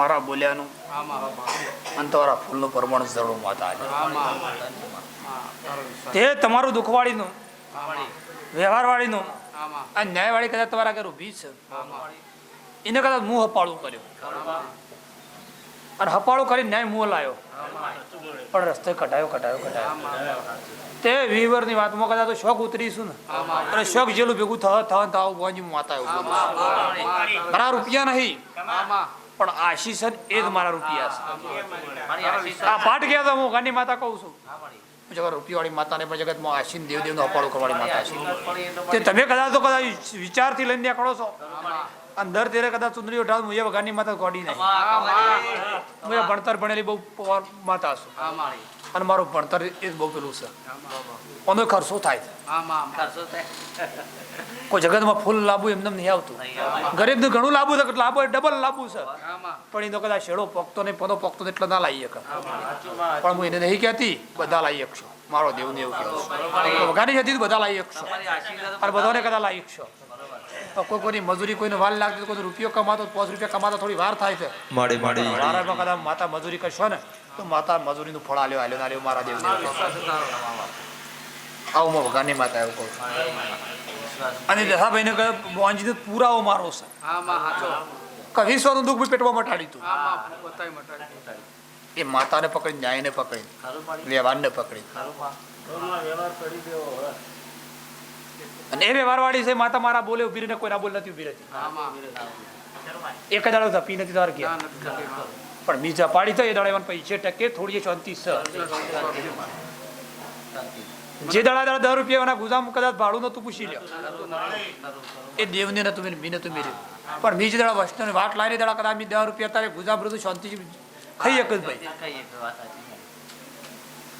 મારા બોલ્યાનું અને તમારા ફૂલનું પ્રમાણ જરૂર માતા. તે તમારું દુઃખવાળીનું વ્યવહારવાળીનું. આ ન્યાયવાળી કદાચ તમારા ઘર ઊભી છે. એને કદાચ મું હપાળું કર્યું. અને હપાળું કરી ન્યાય મું લાયો. પણ રસ્તે કટાયો કટાયો કટાયો તે વિવરની વાતમાં કદાચ તો શોખ ઉતરીશું ને. અને શોખ જેલું ભેગું થવા થવા ને થવા ભગવાનજી માતા મારા રૂપિયા નહીં. પણ આશીષ એ જ મારા રૂપિયા છે. આ પાઠ ગયા તો હું ગાંધી માતા કહું છું. જગત રૂપિયાવાળી માતાને પણ જગતમાં આશીન દેવદેવનો અપાળો કરવાળી માતા છે. તે તમે કદાચ તો કદાચ વિચારથી લઈને નીકળો છો. અંદર તેરે કદાચ ચુંદડી ઉઠાવ મુજબ ગાંધી માતા ગોડી નહીં. હું ભણતર ભણેલી બહુ માતા છું. અને મારું ભણતર એ જ બહુ પેલું છે. અમે ખર્ચો થાય. છે કોઈ જગતમાં ફૂલ લાભું એમને નહીં આવતું. ગરીબને ઘણું લાવવું છે લાભો ડબલ લાવવું છે. પણ એનો કદાચ શેડો પકતો નહીં પોતો પકતો એટલો ના લાવી શકે. પણ હું એને નહીં કહેતી બધા લાવી શકશો. મારો દેવને એવું કહેવું વગાડી જતી હતી બધા લાવી શકશો. અને બધાને કદાચ લાવી શકશો. તો કોઈ કોઈની મજૂરી કોઈને વાર લાગતી કોઈ રૂપિયો કમાતો પાંચ રૂપિયા કમાતો થોડી વાર થાય છે. માડી માડી. કદાચ માતા મજૂરી કરશો ને તો માતા મજૂરીનું ફળ આલ્યો આલ્યો આલ્યો મારા છું. આવું હું ભગવાનની માતા એવું કહું અને કહ્યું કહે મોહનજીને પુરાવો મારો છે. કે વિશ્વનું દુઃખ પેટમાં મટાડી તું એ માતાને પકડી ન્યાયને પકડી વ્યવહારને પકડી. અને એ વ્યવહારવાળી છે માતા મારા બોલે ઊભી રહીને કોઈના બોલ નથી ઊભી રહેતી. એક દાડો ધપી નથી તાર ગયા પણ બીજા પાડી થાય એ દાડે એમાં પૈસે ટકે થોડી શાંતિ છે. જે દાડા દાડા દસ રૂપિયા ગુજામ કદાચ ભાડું નતું પૂછી લ્યો. એ દેવને નતું મેં મીને તું મેર્યું પણ બીજ દાડા વસ્તુની વાટ લાવીને દાડા કદાચ મી દસ રૂપિયા તારે ગુજામ બધું શાંતિ ખાઈ એક જ ભાઈ.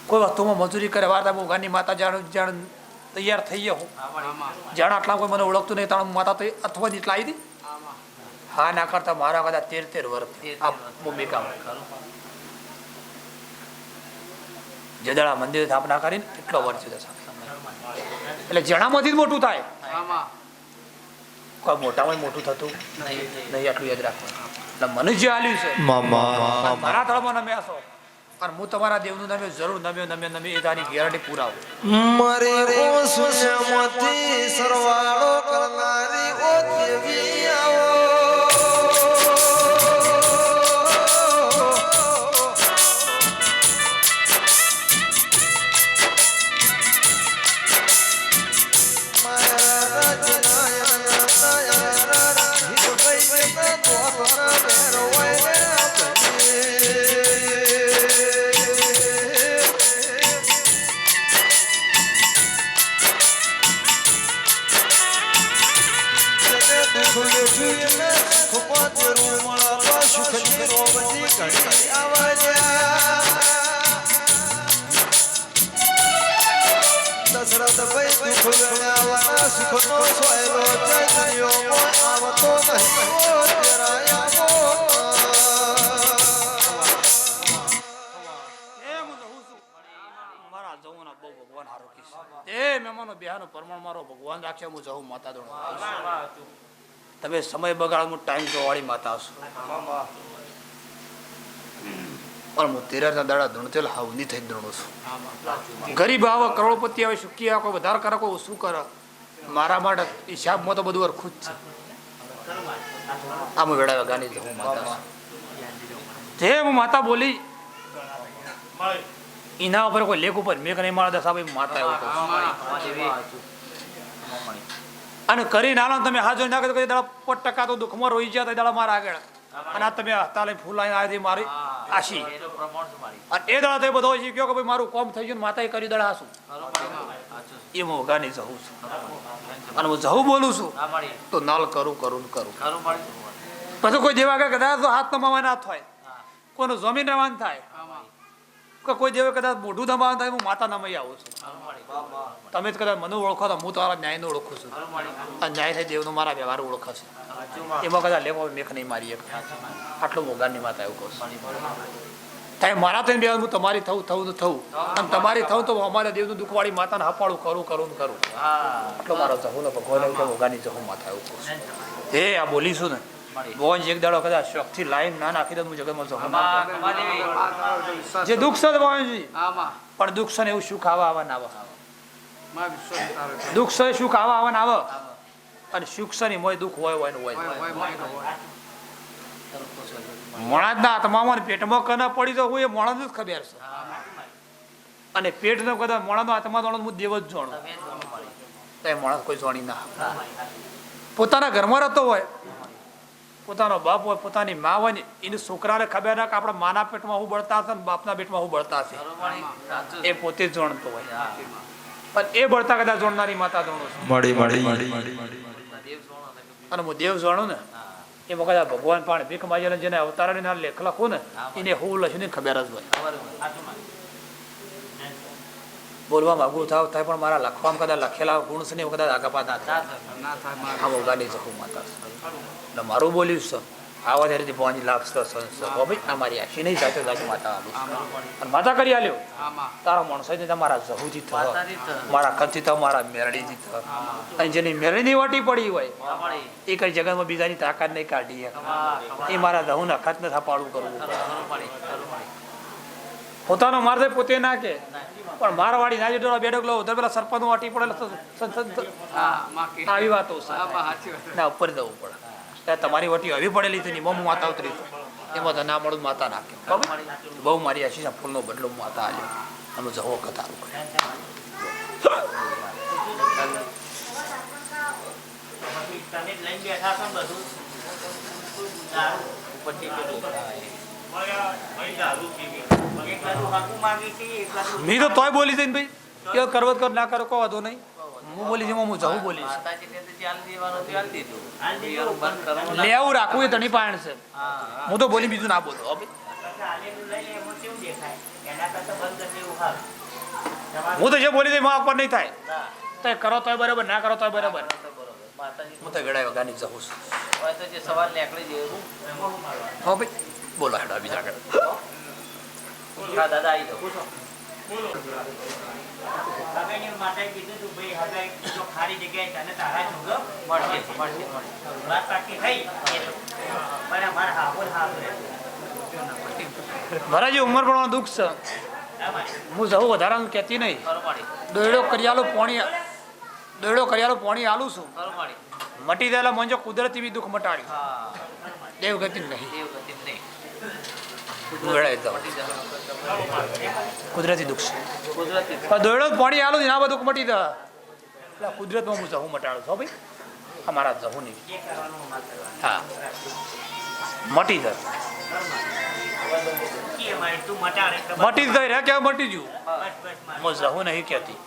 કોઈ વસ્તુમાં મજૂરી કરે વાર્તા બહુ ગાની માતા જાણ જાણ તૈયાર થઈ ગયો. હું જાણ આટલા કોઈ મને ઓળખતું નહીં, તાણ માતા તો અથવા જ આવી દી હા ના કરતા મારા કદાચ તેર તેર વર્ષ આ ભૂમિકા જદળા મંદિર સ્થાપના કરીને કેટલો વર્ષ થયો એટલે જણામાંથી જ મોટું થાય. કોઈ મોટામાં મોટું થતું? નહીં આટલું યાદ રાખવાનું. એટલે મને જે આલ્યું છે. મારા તળમાં નમ્યા છો. અને હું તમારા દેવનું નામે જરૂર નમ્યો નમ્યો નમે એ તારી ગેરંટી પુરાવો. મારે ઓ સરવાળો કરનારી ઓ દેવી. ભગવાન રાખશે હું જવું માતા દોણ તમે સમય બગાડ હું ટાઈમ જોવાળી માતા આવશો પણ હું તેરના દાડા ધૂણતેલ હાવની થઈ ધૂણું છું ગરીબ આવે કરોડપતિ આવે સુખી આવે કોઈ વધારે કરે કોઈ શું કરે મારા માટે હિસાબમાં તો બધું અરખું જ છે આમ વેળા ગાની જવું માતા જે હું માતા બોલી એના ઉપર કોઈ લેખ ઉપર મેં કઈ મારા દસ માતા એવું. અને કરી નાલો તમે હાજર ના કરી દાડા પટ ટકા તો દુઃખમાં રોઈ તો દાડા મારા આગળ. અને આ તમે હસ્તા ફૂલાઈ આવી મારી આશી. અને એ દાડા તો બધો શીખ્યો કે ભાઈ મારું કોમ થઈ ગયું ને માતાએ કરી દાડા હાસું. એ હું વગાની જવું છું. અને હું જવું બોલું છું. તો નાલ કરું કરું ને કરું. પછી કોઈ દેવા કદાચ હાથ નમાવા ના થાય. કોઈનું જમીન રવાન થાય. કોઈ દેવે કદાચ મોઢું દબાવવાનું થાય, હું માતા નમાઈ આવું છું. તમે જ કદાચ મને ઓળખો તો હું તમારા ન્યાયને ઓળખું છું. આ ન્યાય થાય દેવનો મારા વ્યવહાર ઓળખશે એમાં કદાચ લેવો મેખ નહીં મારી આટલું મોગાની માતા એવું કહું તમે મારા થઈને બે હું તમારી થવું થવું તો થવું અને તમારી થવું તો અમારા દેવનું દુઃખવાળી માતાને હપાળું કરું કરું, ને કરું. આટલો મારો જહુનો ભગવાન એવું જહું જહુ માતા એવું છું. આ બોલીશું ને. ભગવાન એક દાડો કદાચ શોખથી લાઈન ના નાખી દે હું જગતમાં જહુ ના કરું. જે દુઃખ છે ભગવાનજી. પણ દુઃખ છે એવું સુખ આવા આવા ના આવે? દુઃખ છે સુખ આવા આવા ના આવે? અને સુખ છે મોય દુઃખ હોય હોય ને હોય. મોણાદના આત્મામાં પેટમાં કના પડી તો હું એ મોણાનું જ ખબર છે. અને પેટનો કદાચ મોણાનો આત્મા જાણો હું દેવ જ જાણું. તો એ મોણા કોઈ જાણી ના. પોતાના ઘરમાં રહેતો હોય. પોતાનો બાપ હોય પોતાની મા હોય ને એને છોકરાને ખબર ના કે આપણા માના પેટમાં હું બળતા હશે ને બાપના પેટમાં હું બળતા હશે. એ પોતે જ જાણતો હોય. પણ એ બળતા કદાચ જોડનારી માતા જાણું મળી મળી. અને હું દેવ જાણું ને એ વખત આ ભગવાન પણ ભીખ માગેલા જેને અવતારની ના લેખ લખું ને એને હું લખીને ખબર જ હોય. બોલવા માંગુ થાવ થાય પણ મારા લખવામાં કદાચ લખેલા ગુણ છે ને કદાચ આગા ના થાય આ ભોગાની જખું માતા. એટલે મારું બોલ્યું છે આવા ત્યારે ભવાની લાભ ભાઈ આ મારી આશી નહીં સાથે સાથે માતા આલું અને માતા કરી આલ્યો તારા માણસો ને મારા જહુજી થયો મારા કથી થયો મારા મેરડીજી થયો અને જેની મેરડીની વાટી પડી હોય એ કઈ જગતમાં બીજાની તાકાત નહીં કાઢી એ મારા દહુને અખત ને થાપાડું કરવું. પોતાનો મારદે પોતે ના કે પણ મારવાડી નાજી જેટલો બેડકલો ઉધર પેલા સરપંચ વાટી પડે આવી વાતો ના ઉપર જવું પડે. તમારી વટી આવી પડેલી હતી એમાં માતા ઉતરી એમાં તો ના મળું માતા નાખે. બહુ મારી આશીષ ફૂલનો બદલો માતા આવ્યો અમે જવો કથારું કરે. તમે લઈને બેઠા છો ને બધું દારૂ ઉપરથી પેલું ભાઈ દારૂ પીવી એક બાજુ હાકુ માંગી છે એક બાજુ મેં તો તોય બોલી જઈને ભાઈ. કે કરવત કર ના કરો કહો વાંધો નહીં. હું બોલી છે એમાં હું જવું બોલી લેવું રાખવું એ ધણી પાણ છે. હું તો બોલી બીજું ના બોલો હું તો જે બોલી દઈ મારા ઉપર નહીં થાય. તો કરો તોય બરાબર ના કરો તોય બરાબર. તો બરોબર માતાજી હું તો ગળાય વગાની જવું છું. હોય તો જે સવાલ નીકળી જેવું હા ભાઈ. બોલો હેડો બીજા આગળ. દાદા આવી જાઓ. હગાઈની માતાએ કીધું તું ભાઈ હગાઈ જો ખાલી જગ્યાએ તને તારા જોગો મળશે મળશે મળશે. વાત પાકી થઈ? એ તો પણ ઉંમર દુઃખ છે. હું જવું વધારાનું કહેતી નહીં. દોડો દોયડો કરિયાલો પોણી દોયડો કરિયાલો પોણી આલું છું. મટી દેલા મંજો કુદરતી બી દુઃખ મટાડ્યું. હા. દેવગતિ નહીં. દેવગતિ નહીં. કુદરતી દુઃખ છે. દોડો પણ આલો જ ને આ બધું મટી દે. એટલે કુદરતમાં હું જહું મટાડું છું હો ભાઈ. અમારા મારા જહું નહીં જે હા. મટી દે. કે અમારે તું મટાડે મટી જ રે કેવું મટી મારે હું જહું નહીં કહેતી.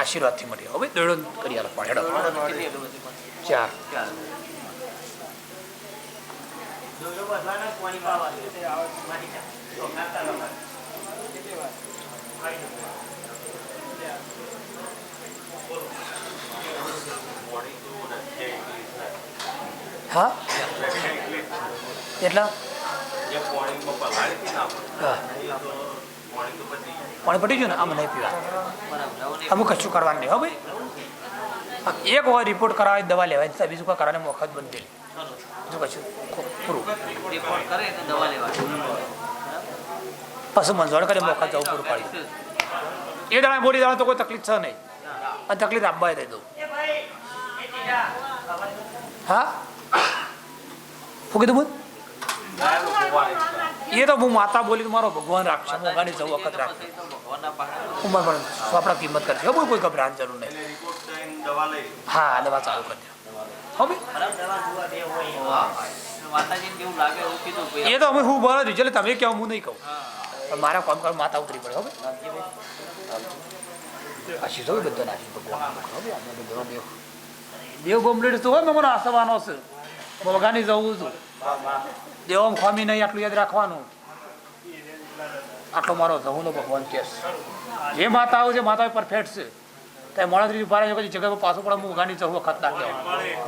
આશીર્વાદથી મટી હવે દોયડો પાણી. પોણી જોજો પાણી હા? એટલા? પટી ગયું ને? આમ નહીં પીવા. અમુક કશું કરવાનું નહીં હો ભાઈ? એક વાર રિપોર્ટ કરાવી દવા લેવાય. બીજું કોઈ કરવાની વખત બંધ થઈ બીજું કશું પૂરું પછી મંજવાડ કરી વખત જવું પૂરું પાડી. એ દાડા બોલી દાડા તો કોઈ તકલીફ છે નહીં. અને તકલીફ આપવા દઈ દઉં. એ ભાઈ એ ટીડા. હા? શું કીધું બોલ? એ તો હું માતા બોલી તો મારો ભગવાન રાખશે હું ગાડી જવું વખત રાખશે હું પણ આપણા કિંમત કરશે. હો, કોઈ ગભરાવાની જરૂર નહીં. હા દવા ચાલુ કરી દે. જોવા જેવું એ તો અમે હું બોલો રિઝલ્ટ તમે કહો હું નહીં કહું. મારા કામ કરવા માતા ઉતરી પડે હવે આશી હોય બધો નાશી ભગવાન તો દેવ દેવ કમ્પ્લીટ તો હોય મને આસવાનો છે. મોગાની જવું છું. દેવમ ખામી નહીં આટલું યાદ રાખવાનું. આટલો મારો જવુંનો ભગવાન કે જે માતા આવું છે માતા પરફેક્ટ છે. તે મળતરી ઊભા રહે પછી જગ્યા પર પાછું પણ હું ગાની જવું વખત ના કહેવાય.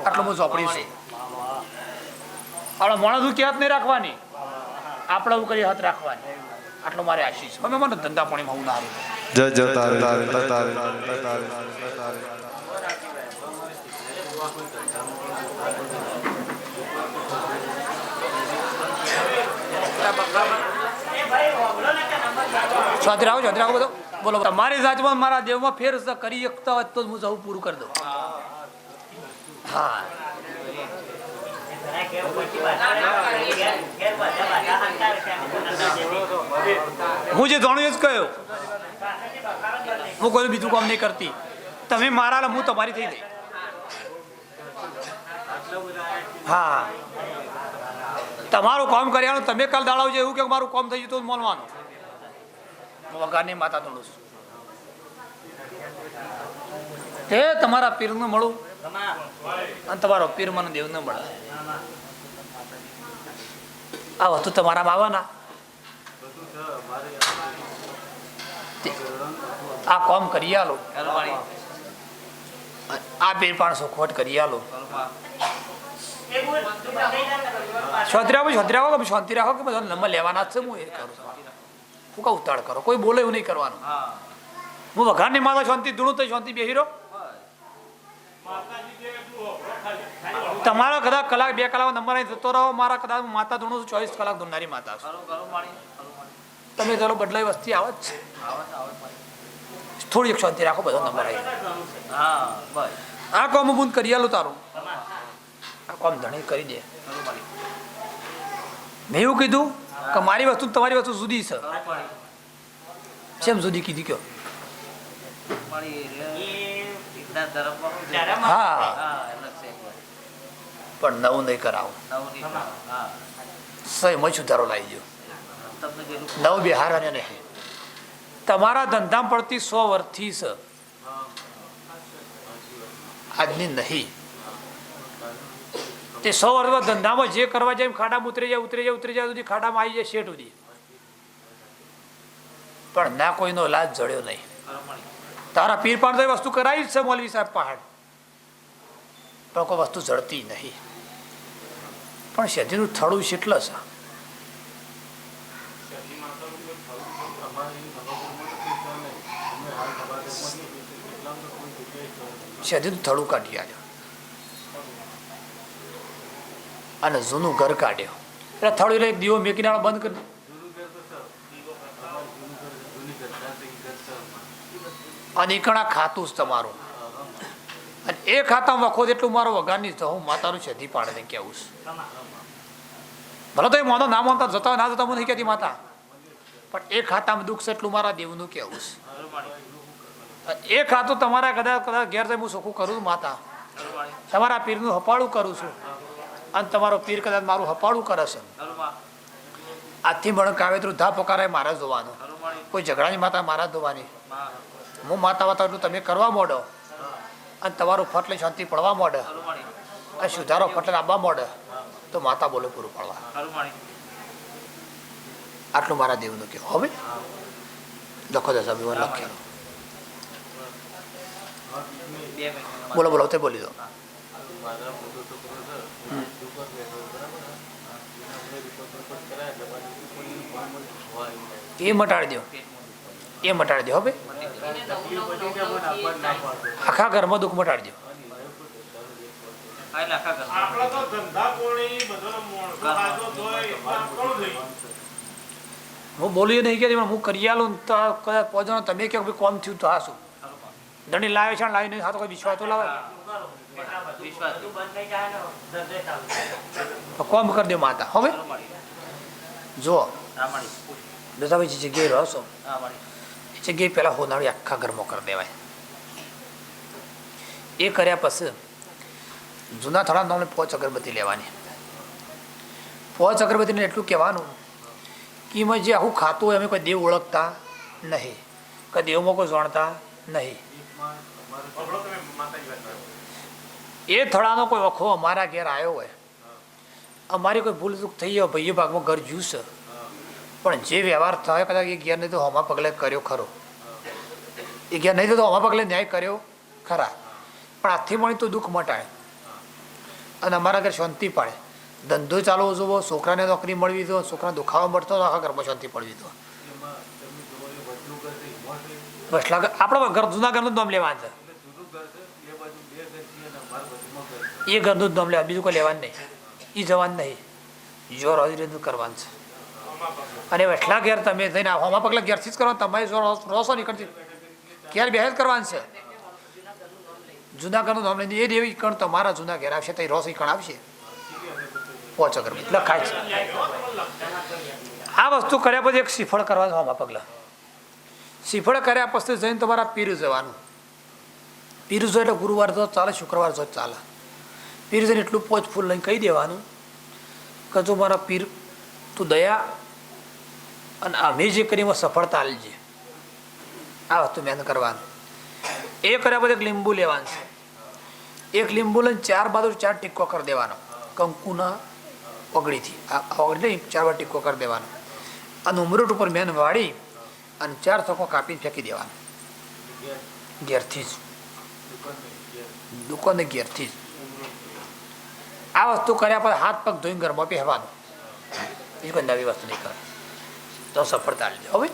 આટલું હું ચોપડી છું. આપણા મોણા દુખી હાથ નહીં રાખવાની. આપણે એવું કરી હાથ રાખવાની. આટલો મારે આશીષ. અમે મને ધંધા પાણીમાં હું ના જય જય તારે તારે તારે તારે સ્વાતિ રાખો સ્વાતિ બધો. બોલો તમારી જાતમાં મારા દેવમાં ફેર કરી શકતા હોય તો જ હું જવું પૂરું કરી દઉં. હા ઘણા કેવું પછી બાધા ઘેર ઘેર બધા બાધા હંતારે છે અમે ધંધા જેવી. હું જે એ જ કહ્યું. હું કોઈ બીજું કામ નહીં કરતી. તમે મારા હું તમારી થઈ ગઈ હા. તમારું કામ કર્યાનું તમે કાલ દાડાવજો એવું કે મારું કામ થઈ ગયું જ માનવાનું માતા દોડું છું. તે તમારા પીરનું મળું. અને તમારો પીર મને દેવ ન મળે. આ વસ્તુ તમારા આવવાના. આ કોમ કરી આલો. આ પીર પણ ખોટ કરી આલો. શાંતિ રાખો શાંતિ રાખો કે શાંતિ રાખો કે બધા નંબર લેવાના જ છે, હું એ કરું હું કહું ઉતાળ કરો, કોઈ બોલે એવું નહીં કરવાનું. હા વઘારની માતા શાંતિ, ધૂણું તો શાંતિ બેહી રહો. તમારો કદાચ કલાક બે કલાક નંબર અહીં જતો રહો. મારા કદાચ માતા ધૂણું છું ચોવીસ કલાક ધૂણનારી માતા તમે ચાલો બદલાઈ વસ્તી આવે જ છે. થોડી શાંતિ રાખો બધો નંબર આવી આ કોમ હું બંધ કરી આલું તારું. આ કોમ ધણી કરી દે. મેં એવું કીધું કે મારી વસ્તુ તમારી વસ્તુ જુદી છે. કેમ જુદી કીધી કયો? હા. પણ નવું નહીં કરાવો. સહીમાં સુધારો લાવી દો નવ બિહાર અને નહીં. તમારા ધંધામાં પડતી સો વર્ષથી છે આજની નહીં. તે સો વર્ષમાં ધંધામાં જે કરવા જાય ખાડામાં ઉતરી જાય ઉતરી જાય ઉતરી જાય સુધી ખાડામાં આવી જાય શેઠ સુધી. પણ ના કોઈનો લાજ જડ્યો નહીં. તારા પીર પાણ તો વસ્તુ કરાવી જ છે મોલવી સાહેબ પહાડ પણ કોઈ વસ્તુ જડતી નહીં. પણ શેઠીનું થડું શેટલ છે? શેઠીનું થડું કાઢી આવ્યો અને જૂનું ઘર કાઢ્યો. એટલે થડું એટલે એક દીવો મેકીને બંધ કરી અને એકણા ખાતું જ તમારું. અને એ ખાતા વખો એટલું મારો વઘારની તો હું માતાનું છેદી પાડે ને કેવું છે. ભલે તો એ માનો ના માનતા જતા ના જતા હું નહીં કહેતી માતા? પણ એ ખાતામાં દુઃખ છે એટલું મારા દેવનું કેવું છે. માણી એ ખાતું તમારા કદાચ કદાચ ઘેર જઈ હું સોખું કરું છું માતા. તમારા પીરનું હપાળું કરું છું. અને તમારો પીર કદાચ મારું હપાળું કરે છે. આજથી મને કાવેતરું ધા પકારાય મારા જ ધોવાનું કોઈ ઝઘડાની માતા મારા જ ધોવાની હું માતા વાતા તમે કરવા માંડો. અને તમારું ફટલે શાંતિ પડવા માંડે. અને સુધારો ફટલે આવવા માંડે. તો માતા બોલે પૂરું પડવા. આટલું મારા દેવનું કહો હવે લખો દસ અભિમાન લખેલું બોલો બોલો, તે બોલી દો. એ મટાડી દો એ મટાડી દો હવે આખા ઘરમાં દુઃખ મટાડી દો હા એટલે આખા ઘરમાં. આપણા તો ધંધા કોણી બધાનો મોણસો હાજો તોય એટલા કોણ થઈ હું બોલી નહીં કે હું કરી આલું તો કદાચ પહોંચો તમે કહો કે કોમ થયું તો હા શું? ધણી. લાવે છે લાવી નહીં હા તો કોઈ વિશ્વાસ તો લાવે. તું. કોમ કરી દે માતા હવે જો દાદાભાઈ જગ્યાએ રહો છો. જગ્યાએ પહેલાં હોનાળી આખા ઘરમાં કરી દેવાય. એ કર્યા પછી જૂના થડા નામને પોચ અગરબત્તી લેવાની. પોચ અગરબત્તીને એટલું કહેવાનું કે એમાં જે આખું ખાતું હોય, અમે કોઈ દેવ ઓળખતા નહીં. કોઈ દેવમાં કોઈ જાણતા નહીં. એ થડાનો કોઈ વખો અમારા ઘેર આવ્યો હોય. અમારી કોઈ ભૂલ ચૂક થઈ હોય ભાઈ ભાગમાં ઘર જ્યું છે પણ જે વ્યવહાર થાય, કદાચ એ ઘેર નહીં તો હોમા પગલે કર્યો ખરો. એ ઘેર નહીં તો હોમા પગલે ન્યાય કર્યો ખરા. પણ આથી મળી તો દુઃખ મટાય અને અમારા ઘર શાંતિ પાડે. ધંધો ચાલવો જોવો, છોકરાને નોકરી મળવી દો છોકરાને દુખાવો મળતો તો આખા ઘરમાં શાંતિ પડવી દો વસલા આપણા ઘર જૂના ઘરનું જ નામ લેવાનું છે. એ ઘરનું જ નામ લેવા બીજું કોઈ લેવાનું નહીં. એ જવાનું નહીં. જોર હજી રીતનું કરવાનું છે. અને એટલા ઘેર તમે થઈને હોમા પગલા ઘેરથી જ કરવા તમારી જોર રોસો નીકળતી. ઘેર બે જ કરવાનું છે? જૂના ઘરનું નામ લઈને એ દેવી કણ તમારા જૂના ઘેર આવશે તો રોસ કણ આવશે? પોચ અગર લખાય છે. આ વસ્તુ કર્યા પછી એક શ્રીફળ કરવાનું હોમા પગલા. શ્રીફળ કર્યા પછી જઈને તમારા પીર જવાનું. પીર જો એટલે ગુરુવાર જો ચાલે શુક્રવાર જો ચાલે. પીર જઈને એટલું પોચ ફૂલ લઈને કહી દેવાનું કે જો મારા પીર તું દયા અને અમે જે કરી એમાં સફળતા લેજે આ વસ્તુ મહેનત કરવાનું. એ કર્યા પછી એક લીંબુ લેવાનું છે. એક લીંબુ લઈને ચાર બાજુ ચાર ટીકો કરી દેવાનો. કંકુના ઓગળીથી. આ ઓગળી ચાર વાર ટીકો કરી દેવાનો. અને ઉમરૂટ ઉપર મેન વાળી અને ચાર થકો કાપીને ફેંકી દેવાનો. ઘેરથી જ. દુકાને ઘેરથી જ. આ વસ્તુ કર્યા પછી હાથ પગ ધોઈને ઘરમાં પહેરવાનું બીજી કોઈ નવી વસ્તુ નહીં કરે તો સફળતા લેજો હવે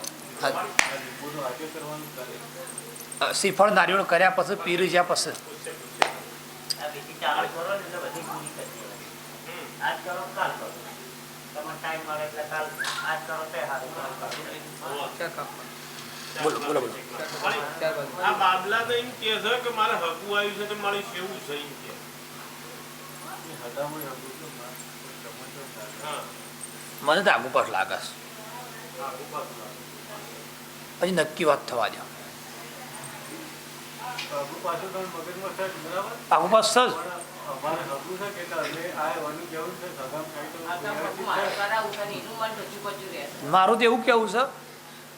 શ્રીફળ નારિયેળ કર્યા પછી પીરી જ્યાં પછી આ બીજી ચાલુ કરો ને એટલે બધી પૂરી કરી દેવાની. આજ કરો તો કાલ કરો તમને ટાઈમ મળે એટલે કાલ આજ કરો તો સારું કાલ બોલો બોલો બોલો. આ બાબલા તો એમ કે છે કે મારે હકુ આવ્યું છે તો મારે કેવું છે એમ કે. હા મને તો આગુ પર લાગે છે. હજી નક્કી વાત થવા દો આગુ સજ મારું તો એવું કેવું છે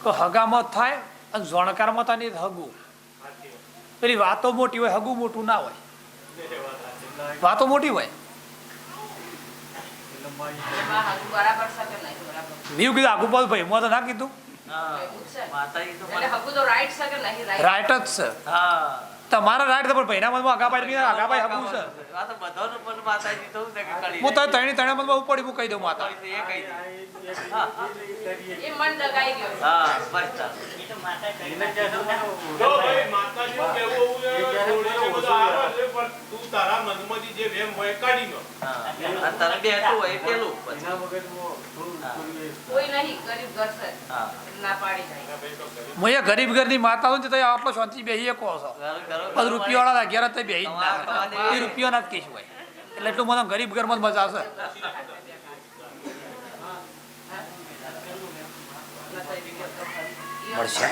કે હગામાં થાય અને જોણકારમાં થાય ને હગું. પેલી વાતો મોટી હોય હગું મોટું ના હોય. વાતો મોટી હોય. મેં કીધું આખું પાછું ભાઈ. તો ના કીધું? રાઈટ જ છે. તમારા રાઈટ તો પણ ભાઈના મનમાં અગાભાઈ બી આગા ભાઈ હકું છે. કળી હું તો ત્રણે ત્રણે મનમાં ઉપડી હું કહી દઉં માતા બસ ગરીબ ઘર ના પાડી જાય. હું એ ગરીબ ઘરની માતા આટલો શાંતિ બેહીએ કહો છો. પછી રૂપિયાવાળા અગિયાર તો બેહી જ કેસ હોય એટલે એટલું મને ગરીબ ઘરમાં જ મજા આવશે. મળશે.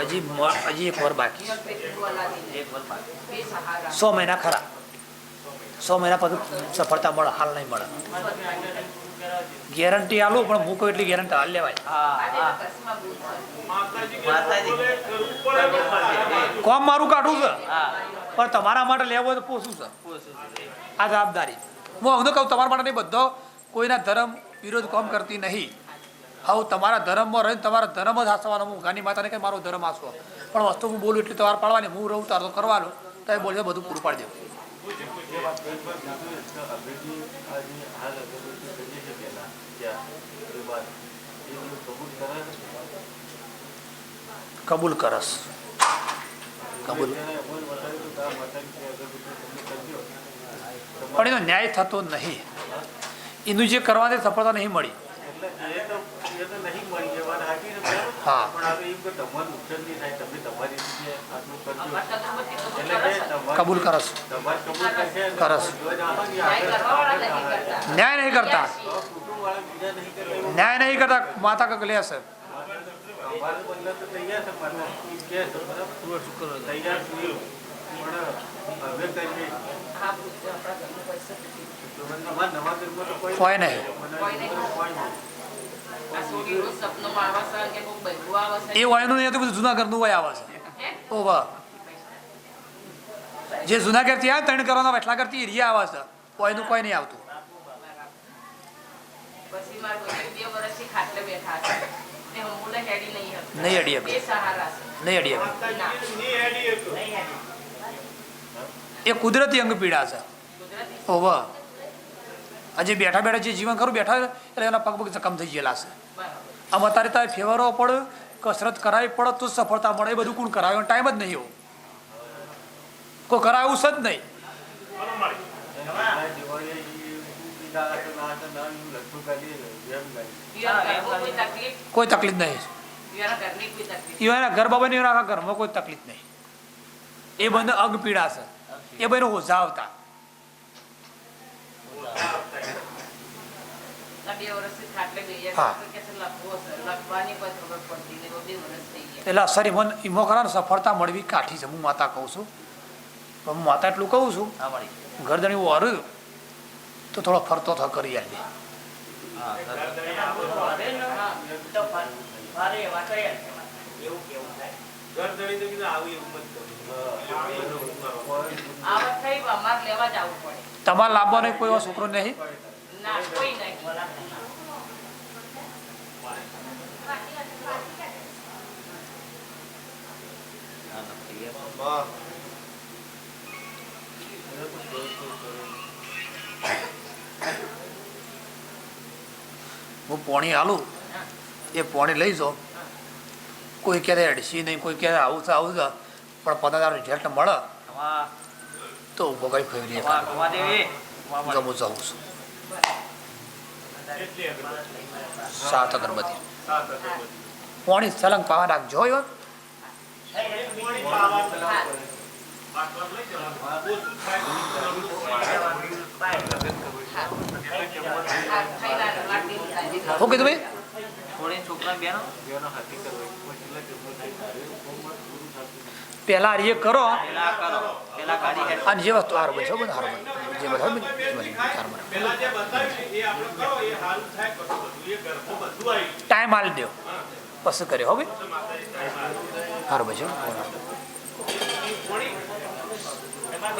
હજી હજી એક વાર બાકી સો મહિના ખરા. સો મહિના પછી સફળતા મળે હાલ નહીં મળે. ગેરંટી આલું પણ મૂકો એટલી ગેરંટી હાલ લેવાય. કોમ મારું કાઢું છે? હા. પણ તમારા માટે લેવો તો પોસું છે આ જવાબદારી. હું અમને કહું, તમારા માટે નહીં, બધો કોઈના ધર્મ વિરોધ કોમ કરતી નહીં. હા તમારા ધર્મમાં રહીને તમારા ધર્મ જ હાસવાનો, હું ગાની માતાને કહે મારો ધર્મ હાસવો? પણ વસ્તુ હું બોલું એટલી તમારે પાડવાની, હું રહું તારો કરવાનો તો એ બોલે બધું પૂરું પાડી દેવું કબૂલ કરસ. કબૂલ. પણ એનો ન્યાય થતો નહીં. એનું જે કરવાથી સફળતા નહીં મળી. હા. કબૂલ કરસ કરસ ન્યાય નહીં કરતા. ન્યાય નહીં કરતા. ન્યાય નહીં કરતા માતા કક લે છે. હા, કોઈ નહીં. એ વયનું નહીં બધું જુના ઘરનું વય આવે છે. ઓ વાહ. જે જૂના ઘરથી આવે ત્રણ કરવાના એટલા કરતી એરિયા આવે છે. કોઈનું કોઈ નહીં આવતું. પછી મારા ભાઈને બે વર્ષથી ખાટલે બેઠા છે. તે હમુલે હેડી નહીં અડી નહીં અડી બે સહારા છે. નહીં અડીએ માતાજી કે ની હેડી એક. એ કુદરતી અંગ પીડા છે. ઓવ આજે બેઠા બેઠા જે જીવન ખરું, બેઠા એટલે એના પગ પગ જખમ થઈ ગયેલા છે. આમ અત્યારે તારે ફેવરો પડે કસરત કરાવી પડે તો સફળતા મળે, એ બધું કોણ કરાવે? ટાઈમ જ નહીં એવો કોઈ કરાવું છે જ નહીં. કોઈ તકલીફ નહીં. એના ઘર બાબાની આખા ઘરમાં કોઈ તકલીફ નહીં. એ બંને અગ પીડા છે. એ બંને ઓઝા આવતા આ બે વર્ષથી ખાટલે ગઈ હા. તો કે છે લખવો છે. લખવાની કોઈ ખબર પડતી નહીં. બે વર્ષ થઈ ગયા. એટલે અસર મન ઈમો ખરા સફળતા મળવી કાઠી છે. હું માતા કહું છું. હું માતા એટલું કહું છું. હા મળી ગરદણી વર તો થોડો ફરતો થો કરી હા ફરે એવા કયા છે? એવું કેવું થાય? ગરદણી તો કીધું આવું એવું મત તમારે લાવવાનો કોઈ એવો છોકરો નહીં? નહીં હું પોણી હાલું. એ પોણી લઈ જાઉં કોઈ ક્યારે અડસી નહીં કોઈ ક્યારે આવું તો આવું જ પણ પંદર રિઝલ્ટ મળે તો ઊભો કઈ ફેવરી ગમું જાઉં છું. સાત અગરબત્તી. પોણી સલંગ પાવા રાખજો હો એવા. પોણી પાવાનું. પહેલા એ કરો પેલા કરો. પેલા ગાડી હેડ અને જે વસ્તુ હાર બનશે બધું હાર બને જે બધા હાર પેલા. ટાઈમ હાલ દો પછી કર્યો હો ભાઈ. તો માતાજી ટાઈમ આવે. હાર બનશે પોણી એમાં